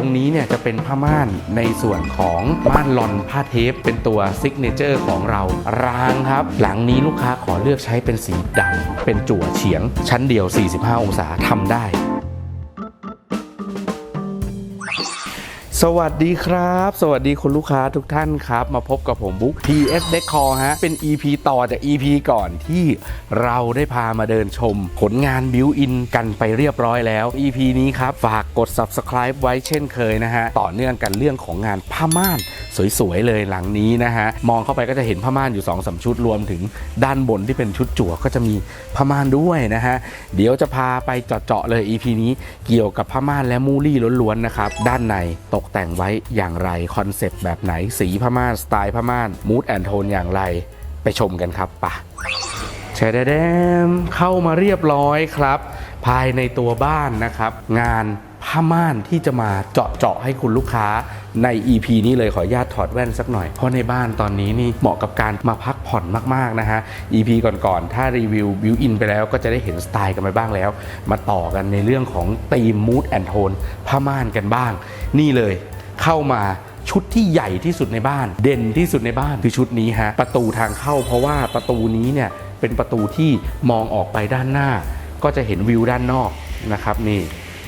รงนี้เนี่ยจะเป็นผ้าม่านในส่วนของม่านลอนผ้าเทป เป็นตัวซิกเนเจอร์ของเรารางครับ หลังนี้ลูกค้าขอเลือกใช้เป็นสีดำเป็นจั่วเฉียง ชั้นเดียว 45 องศาทำได้ สวัสดีครับ สวัสดีคุณลูกค้าทุกท่านครับ มาพบกับผมบุ๊ก PS Decor ฮะ เป็น EP ต่อจาก EP ก่อนที่เราได้พามาเดินชม ผลงานบิวอินกันไปเรียบร้อยแล้ว EP นี้ครับ ฝากกด Subscribe ไว้เช่นเคยนะฮะ ต่อเนื่องกันเรื่องของงานผ้าม่าน สวย ๆ เลยหลังนี้นะฮะ มองเข้าไปก็จะเห็นผ้าม่านอยู่2อสชุดรวมถึงด้านบนที่เป็นชุดจั่วก็จะมีผ้าม่านด้วยนะฮะ เดี๋ยวจะพาไปเจาะๆเลย EP นี้เกี่ยวกับผ้าม่านและมูลี่ล้วนๆนะครับด้านในตกแต่งไว้อย่างไรคอนเซปต์แบบไหนสีผ้าม่านสไตล์ผ้าม่านมูดแอนโทนอย่างไรไปชมกันครับปะแชดแดมเข้ามาเรียบร้อยครับ ภายในตัวบ้านนะครับ งาน ผ้าม่านที่จะมาเจาะเจาะๆให้คุณลูกค้าใน EP นี้เลยขออนุญาตถอดแว่นสักหน่อย เพราะในบ้านตอนนี้นี่เหมาะกับการมาพักผ่อนมากๆนะฮะ EP ก่อนๆ ถ้ารีวิวบิวอินไปแล้วก็จะได้เห็นสไตล์กันไปบ้างแล้ว มาต่อกันในเรื่องของธีมมูดแอนโทนผ้าม่านกันบ้าง นี่เลยเข้ามาชุดที่ใหญ่ที่สุดในบ้าน เด่นที่สุดในบ้านคือชุดนี้ฮะประตูทางเข้าเพราะว่าประตูนี้เนี่ยเป็นประตูที่มองออกไปด้านหน้า ก็จะเห็นวิวด้านนอกนะครับนี่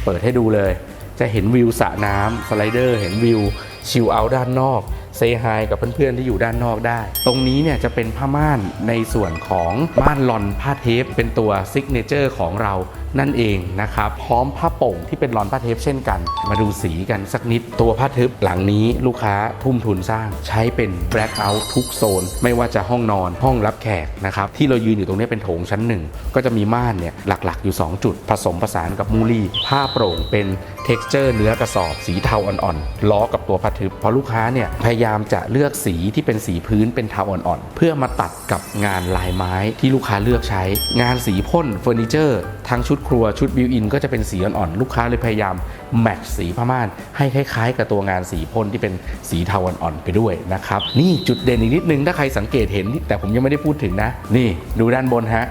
เปิดให้ดูเลย จะเห็นวิวสระน้ำสไลเดอร์ เห็นวิวชิลเอาท์ด้านนอก เซฮายกับเพื่อนๆที่อยู่ด้านนอกได้ ตรงนี้เนี่ยจะเป็นผ้าม่านในส่วนของม่านลอนผ้าเทป เป็นตัวซิกเนเจอร์ของเรานั่นเองนะครับ พร้อมผ้าโป่งที่เป็นลอนผ้าเทปเช่นกัน มาดูสีกันสักนิดตัวผ้าทึบหลังนี้ลูกค้าทุ่มทุนสร้าง ใช้เป็นแบล็คเอาท์ทุกโซน ไม่ว่าจะห้องนอนห้องรับแขกนะครับ ที่เรายืนอยู่ตรงนี้เป็นโถงชั้นหนึ่งก็จะมีม่านเนี่ยหลักๆ อยู่ 2 จุด ผสมผสานกับมูลี่ผ้าโปร่งเป็นเท็กซ์เจอร์เนื้อกระสอบสีเทาอ่อนๆล้อกับตัวผ้าทึบเพราะลูกค้าเนี่ยพยายายามจะเลือกสีที่เป็นสีพื้นเป็นเทาอ่อนๆ เพื่อมาตัดกับงานลายไม้ที่ลูกค้าเลือกใช้ งานสีพ่นเฟอร์นิเจอร์ทั้งชุดครัวชุดบิวอินก็จะเป็นสีอ่อนๆ ลูกค้าเลยพยายามแมทสีผ้าม่านให้คล้ายๆ กับตัวงานสีพ่นที่เป็นสีเทาอ่อนๆไปด้วยนะครับนี่จุดเด่นอีกนิดนึงถ้าใครสังเกตเห็น แต่ผมยังไม่ได้พูดถึงนะ นี่ดูด้านบนฮะ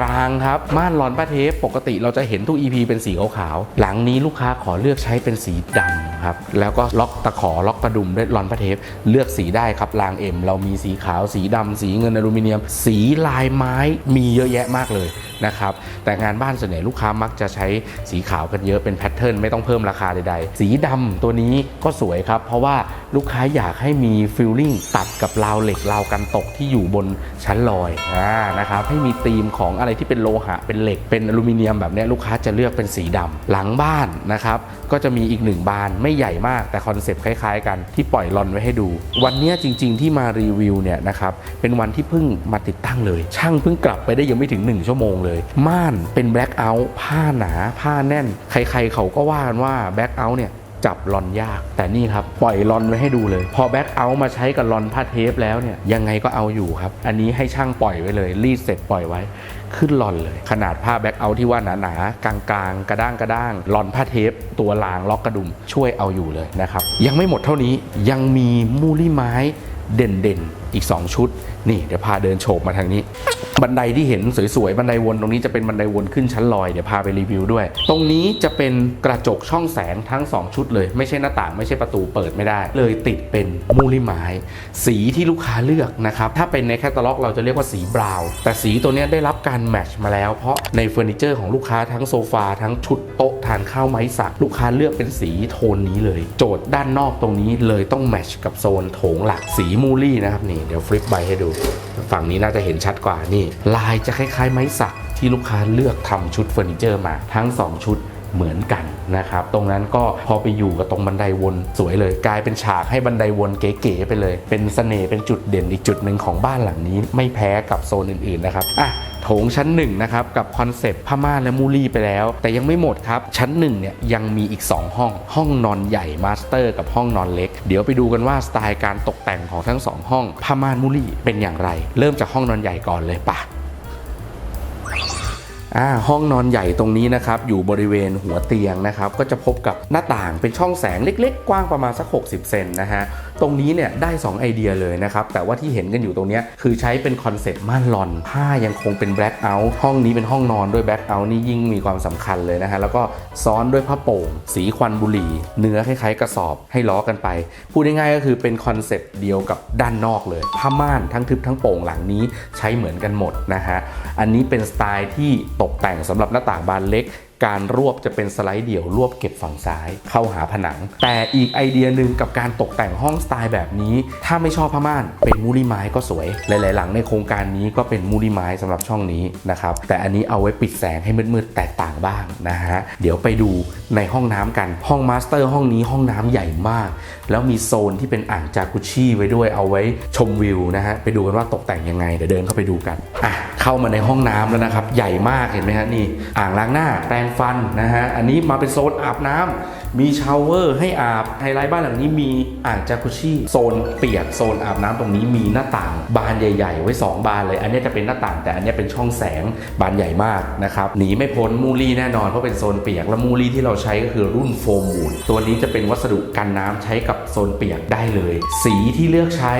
รางครับม่านลอนป้าเทปปกติเราจะเห็นทุก EP เป็นสีขาวๆหลังนี้ลูกค้าขอเลือกใช้เป็นสีดำ ครับแล้วก็ล็อกตะขอล็อกประดุมด้วยลอนป้าเทปเลือกสีได้ครับรางเอ็มเรามีสีขาวสีดำสีเงินอลูมิเนียม สีลายไม้มีเยอะแยะมากเลยนะครับแต่งานบ้านส่วนใหญ่ลูกค้ามักจะใช้สีขาวกันเยอะเป็นแพทเทิร์นไม่ต้องเพิ่มราคาใดๆ สีดำตัวนี้ก็สวยครับ เพราะว่าลูกค้าอยากให้มีฟิลลิ่งตัดกับราวเหล็กราวกันตกที่อยู่บนชั้นลอยอ่านะครับให้มีธีมของอะไรที่เป็นโลหะเป็นเหล็กเป็นอลูมิเนียมแบบนี้ลูกค้าจะเลือกเป็นสีดำหลังบ้านนะครับก็จะมีอีกหนึ่งบานไไม่ใหญ่มากแต่คอนเซปต์คล้ายๆ กันที่ปล่อยลอนไว้ให้ดู วันนี้จริง ๆ ที่มารีวิวเนี่ยนะครับเป็นวันที่เพิ่งมาติดตั้งเลย ช่างเพิ่งกลับไปได้ยังไม่ถึง 1 ชั่วโมงเลย ม่านเป็นแบล็คเอาท์ผ้าหนา ผ้าแน่น ใครๆเขาก็ว่ากันว่าแบล็คเอาท์เนี่ย จับลอนยาก แต่นี่ครับ ปล่อยลอนไว้ให้ดูเลย พอแบ็คเอามาใช้กับลอนผ้าเทปแล้วเนี่ยยังไงก็เอาอยู่ครับ อันนี้ให้ช่างปล่อยไว้เลย รีดเสร็จปล่อยไว้ ขึ้นลอนเลย ขนาดผ้าแบ็คเอาที่ว่าหนาๆกลางๆ กระด้างกระด้างลอนผ้าเทป ตัวรางล็อกกระดุมช่วยเอาอยู่เลยนะครับยังไม่หมดเท่านี้ยังมีมูลี่ไม้เด่นๆอีก 2 ชุด นี่เดี๋ยวพาเดินโฉบมาทางนี้ บันไดที่เห็นสวยๆ บันไดวนตรงนี้จะเป็นบันไดวนขึ้นชั้นลอย เดี๋ยวพาไปรีวิวด้วย ตรงนี้จะเป็นกระจกช่องแสงทั้ง 2 ชุดเลย ไม่ใช่หน้าต่างไม่ใช่ประตูเปิดไม่ได้ เลยติดเป็นมูลิไม้สีที่ลูกค้าเลือกนะครับถ้าเป็นในแคตตาล็อกเราจะเรียกว่าสีบราวน์แต่สีตัวนี้ได้รับการแมทช์มาแล้ว เพราะในเฟอร์นิเจอร์ของลูกค้าทั้งโซฟาทั้งชุดโต๊ะทานข้าวไม้สักลูกค้าเลือกเป็นสีโทนนี้เลย โจทย์ด้านนอกตรงนี้เลยต้องแมทช์กับโซนโถงหลักสีมูลี่นะครับนี่เดี๋ยวฟลิปใบให้ดู ฝั่งนี้น่าจะเห็นชัดกว่านี่ ลายจะคล้าย ๆ ไม้สักที่ลูกค้าเลือกทำชุดเฟอร์นิเจอร์มาทั้ง 2 ชุดเหมือนกันนะครับ ตรงนั้นก็พอไปอยู่กับตรงบันไดวนสวยเลย กลายเป็นฉากให้บันไดวนเก๋ๆไปเลย เป็นเสน่ห์เป็นจุดเด่นอีกจุดหนึ่งของบ้านหลังนี้ ไม่แพ้กับโซนอื่นๆนะครับอะ โถงชั้นหนึ่งนะครับ กับคอนเซปต์ผ้าม่านและมูลี่ไปแล้ว แต่ยังไม่หมดครับ ชั้นหนึ่งเนี่ยยังมีอีก 2 ห้อง ห้องนอนใหญ่มาสเตอร์กับห้องนอนเล็ก เดี๋ยวไปดูกันว่าสไตล์การตกแต่งของทั้งสองห้องผ้าม่านมูลี่เป็นอย่างไร เริ่มจากห้องนอนใหญ่ก่อนเลยปะอ่าห้องนอนใหญ่ตรงนี้นะครับอยู่บริเวณหัวเตียงนะครับก็จะพบกับหน้าต่างเป็นช่องแสงเล็ก ๆ กว้างประมาณสัก 60 เซนนะฮะ ตรงนี้เนี่ยได้ 2 ไอเดียเลยนะครับ แต่ว่าที่เห็นกันอยู่ตรงเนี้ยคือใช้เป็นคอนเซ็ปต์ม่านลอน ผ้ายังคงเป็นแบล็ k เอาท์ห้องนี้เป็นห้องนอนด้วยแบล็ k เอาท์นี่ยิ่งมีความสำคัญเลยนะฮะแล้วก็ซ้อนด้วยผ้าโป่ง สีควันบุหรี่ เนื้อคล้ายๆ กระสอบให้ล้อกันไป พูดง่ายๆก็คือเป็นคอนเซ็ปต์เดียวกับด้านนอกเลย ผ้าม่านทั้งทึบทั้งโป่งหลังนี้ใช้เหมือนกันหมดนะฮะอันนี้เป็นสไตล์ที่ตกแต่งสำหรับหน้าต่างบานเล็ก การรวบจะเป็นสไลด์เดี่ยวรวบเก็บฝั่งซ้ายเข้าหาผนัง แต่อีกไอเดียหนึ่งกับการตกแต่งห้องสไตล์แบบนี้ ถ้าไม่ชอบผ้าม่าน เป็นมูลี่ไม้ก็สวย หลาย ๆ หลังในโครงการนี้ก็เป็นมูลี่ไม้สำหรับช่องนี้นะครับ แต่อันนี้เอาไว้ปิดแสงให้มืด ๆ แตกต่างบ้างนะฮะ เดี๋ยวไปดูในห้องน้ำกันห้องมาสเตอร์ห้องนี้ห้องน้ำใหญ่มาก แล้วมีโซนที่เป็นอ่างจากุชี่ไว้ด้วยเอาไว้ชมวิวนะฮะไปดูกันว่าตกแต่งยังไงเดี๋ยวเดินเข้าไปดูกันอะเข้ามาในห้องน้ำแล้วนะครับใหญ่มากเห็นไหมฮะนี่อ่างล้างหน้าแปรงฟันนะฮะ อันนี้มาเป็นโซนอาบน้ำมีชาวเวอร์ให้อาบ ไฮไลท์บ้านหลังนี้มีอ่างจากุชชี่โซนเปียกโซนอาบน้ำตรงนี้มีหน้าต่างบานใหญ่ๆ ไว้ 2 บานเลย อันนี้จะเป็นหน้าต่างแต่อันนี้เป็นช่องแสงบานใหญ่มากนะครับหนีไม่พ้นมูลี่แน่นอนเพราะเป็นโซนเปียก และมูลี่ที่เราใช้ก็คือรุ่นโฟมวูดตัวนี้จะเป็นวัสดุกันน้ำใช้กับโซนเปียกได้เลย สีที่เลือกใช้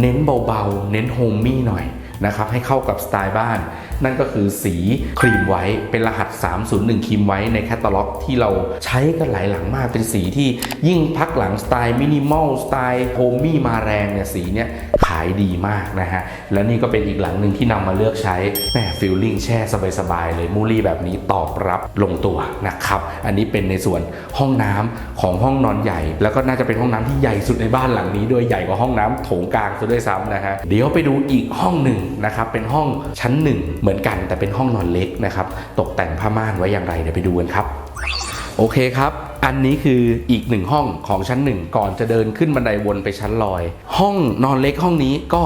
เน้นเบาๆ เน้นโฮมมี่หน่อยนะครับให้เข้ากับสไตล์บ้าน นั่นก็คือสีครีมไว้เป็นรหัส 301 ครีมไว้ในแคตตาล็อกที่เราใช้กันหลายหลังมากเป็นสีที่ยิ่งพักหลังสไตล์มินิมอลสไตล์โฮมมี่มาแรงเนี่ยสีเนี่ยขายดีมากนะฮะ และนี่ก็เป็นอีกหลังหนึ่งที่นำมาเลือกใช้แหมฟิลลิ่งแช่สบายๆเลยมูลี่แบบนี้ตอบรับลงตัวนะครับอันนี้เป็นในส่วนห้องน้ำของห้องนอนใหญ่ แล้วก็น่าจะเป็นห้องน้ำที่ใหญ่สุดในบ้านหลังนี้ด้วยใหญ่กว่าห้องน้ำโถงกลางซะด้วยซ้ำนะฮะเดี๋ยวไปดูอีกห้องหนึ่งนะครับเป็นห้องชั้นหนึ่งเหมือนมือนกันแต่เป็นห้องนอนเล็กนะครับ ตกแต่งผ้าม่านไว้อย่างไรเดี๋ยวไปดูกันครับ โอเคครับ อันนี้คืออีกหนึ่งห้องของชั้นหนึ่งก่อนจะเดินขึ้นบันไดวนไปชั้นลอย ห้องนอนเล็กห้องนี้ก็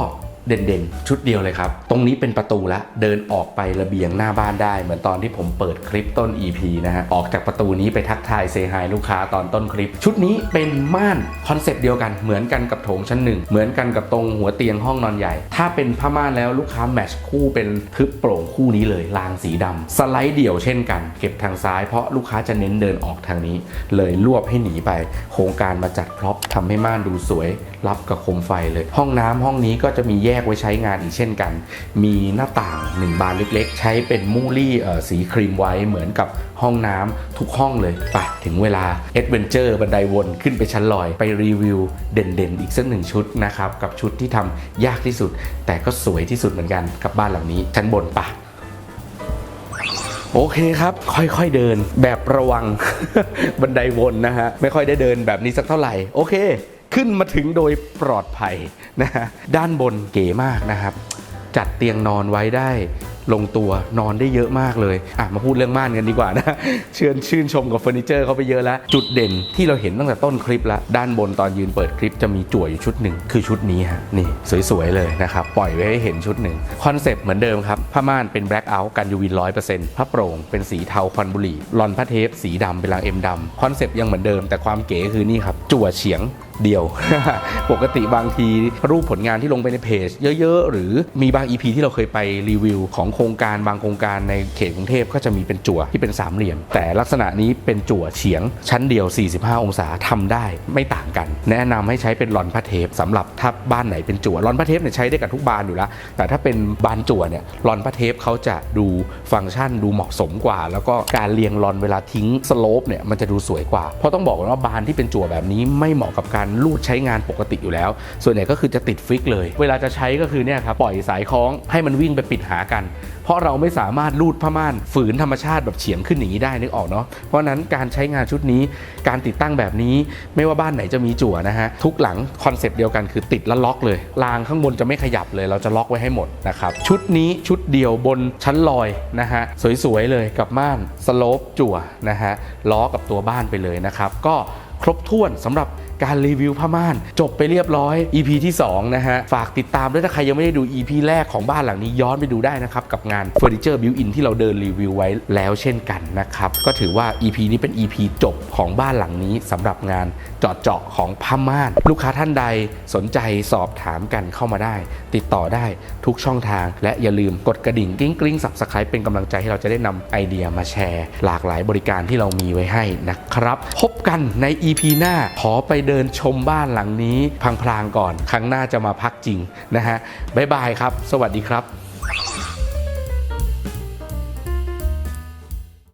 เด่นๆ ชุดเดียวเลยครับ ตรงนี้เป็นประตูละ เดินออกไประเบียงหน้าบ้านได้ เหมือนตอนที่ผมเปิดคลิปต้น EP นะฮะ ออกจากประตูนี้ไปทักทายเซฮายลูกค้าตอนต้นคลิป ชุดนี้เป็นม่านคอนเซปต์เดียวกัน เหมือนกันกับโถงชั้นหนึ่ง เหมือนกันกับตรงหัวเตียงห้องนอนใหญ่ ถ้าเป็นผ้าม่านแล้วลูกค้าแมชคู่เป็นทึบโปร่งคู่นี้เลยรางสีดำสไลด์เดี่ยวเช่นกัน เก็บทางซ้ายเพราะลูกค้าจะเน้นเดินออกทางนี้ เลยรวบให้หนีไป โครงการมาจัดพร็อพทำให้ม่านดูสวย รับกับโคมไฟเลย ห้องน้ำห้องนี้ก็จะมีแยกไว้ใช้งานอีกเช่นกัน มีหน้าต่างหนึ่งบานเล็กๆ ใช้เป็นมูลี่เอ่อสีครีมไว้เหมือนกับห้องน้ำทุกห้องเลยไปถึงเวลาเอ็ดเวนเจอร์บันไดวนขึ้นไปชั้นลอยไปรีวิวเด่นๆ อีกสักหนึ่งชุดนะครับ กับชุดที่ทำยากที่สุด แต่ก็สวยที่สุดเหมือนกันกับบ้านหลังนี้ ชั้นบนปะโอเคครับ ค่อยๆเดินแบบระวังบันไดวนนะฮะ ไม่ค่อยได้เดินแบบนี้สักเท่าไหร่ โอเค ขึ้นมาถึงโดยปลอดภัยนะฮะด้านบนเก๋มากนะครับ จัดเตียงนอนไว้ได้ ลงตัวนอนได้เยอะมากเลยอะมาพูดเรื่องม่านกันดีกว่านะเชิญชื่นชมกับเฟอร์นิเจอร์เขาไปเยอะแล้ว จุดเด่นที่เราเห็นตั้งแต่ต้นคลิปล้วด้านบนตอนยืนเปิดคลิปจะมีจั่วอยู่ชุดหนึ่งคือชุดนี้ฮะนี่สวยๆเลยนะครับปล่อยไว้ให้เห็นชุดหนึ่งคอนเซปต์เหมือนเดิมครับผ้าม่านเป็นแบล็ k เอาท์กันยูวีร้อยเปอร์เซ็นต์ผ้าโปร่งเป็นสีเทาควันบุหรี่ลอนผ้าเทปสีดำเป็นรางเอ็มดำคอนเซปต์ยังเหมือนเดิม แต่ความเก๋คือนี่ครับจั่วเฉียงเดียว ปกติบางทีรูปผลงานที่ลงไปในเพจ เยอะๆ หรือมีบาง EP ที่เราเคยไปรีวิวของโครงการบางโครงการในเขตกรุงเทพก็จะมีเป็นจั่วที่เป็นสามเหลี่ยม แต่ลักษณะนี้เป็นจั่วเฉียง ชั้นเดียว 45 องศาทำได้ไม่ต่างกัน แนะนำให้ใช้เป็นหลอนผ้าเทปสำหรับถ้าบ้านไหนเป็นจั่วหลอนผ้าเทปเนี่ยใช้ได้กับทุกบานอยู่แล้ว แต่ถ้าเป็นบานจั่วเนี่ยหลอนผ้าเทปเขาจะดูฟังก์ชันดูเหมาะสมกว่า แล้วก็การเรียงหลอนเวลาทิ้งสโลปเนี่ยมันจะดูสวยกว่าเพราะต้องบอกว่าบานที่เป็นจั่วแบบนี้ไม่เหมาะกับการลูดใช้งานปกติอยู่แล้ว ส่วนใหญ่ก็คือจะติดฟิกเลย เวลาจะใช้ก็คือเนี่ยครับปล่อยสายคล้องให้มันวิ่งไปปิดหากันเพราะเราไม่สามารถลูดผ้าม่านฝืนธรรมชาติแบบเฉียงขึ้นอย่างนี้ได้นึกออกเนาะเพราะนั้นการใช้งานชุดนี้การติดตั้งแบบนี้ไม่ว่าบ้านไหนจะมีจั่วนะฮะทุกหลังคอนเซปต์เดียวกันคือติดแล้วล็อกเลยรางข้างบนจะไม่ขยับเลย เราจะล็อกไว้ให้หมดนะครับชุดนี้ชุดเดียวบนชั้นลอยนะฮะสวยๆเลยกับม่านสโลปจั่วนะฮะล้อกับตัวบ้านไปเลยนะครับก็ครบถ้วนสำหรับ การรีวิวผ้าม่าน จบไปเรียบร้อย EP ที่2นะฮะ ฝากติดตามด้วยถ้าใครยังไม่ได้ดู EP แรกของบ้านหลังนี้ย้อนไปดูได้นะครับ กับงานเฟอร์นิเจอร์บิวอินที่เราเดินรีวิวไว้แล้วเช่นกันนะครับ ก็ถือว่า EP นี้เป็น EP จบของบ้านหลังนี้สำหรับงานเจาะเจาะของผ้าม่าน ลูกค้าท่านใดสนใจสอบถามกันเข้ามาได้ ติดต่อได้ทุกช่องทาง และอย่าลืมกดกระดิ่งกริ๊งกริ๊งสับสไครป์เป็นกำลังใจให้เราจะได้นำไอเดียมาแชร์ หลากหลายบริการที่เรามีไว้ให้นะครับ พบกันใน EP หน้าขอไปเดินชมบ้านหลังนี้พลางๆก่อน ครั้งหน้าจะมาพักจริงนะฮะบ๊ายบายครับ สวัสดีครับ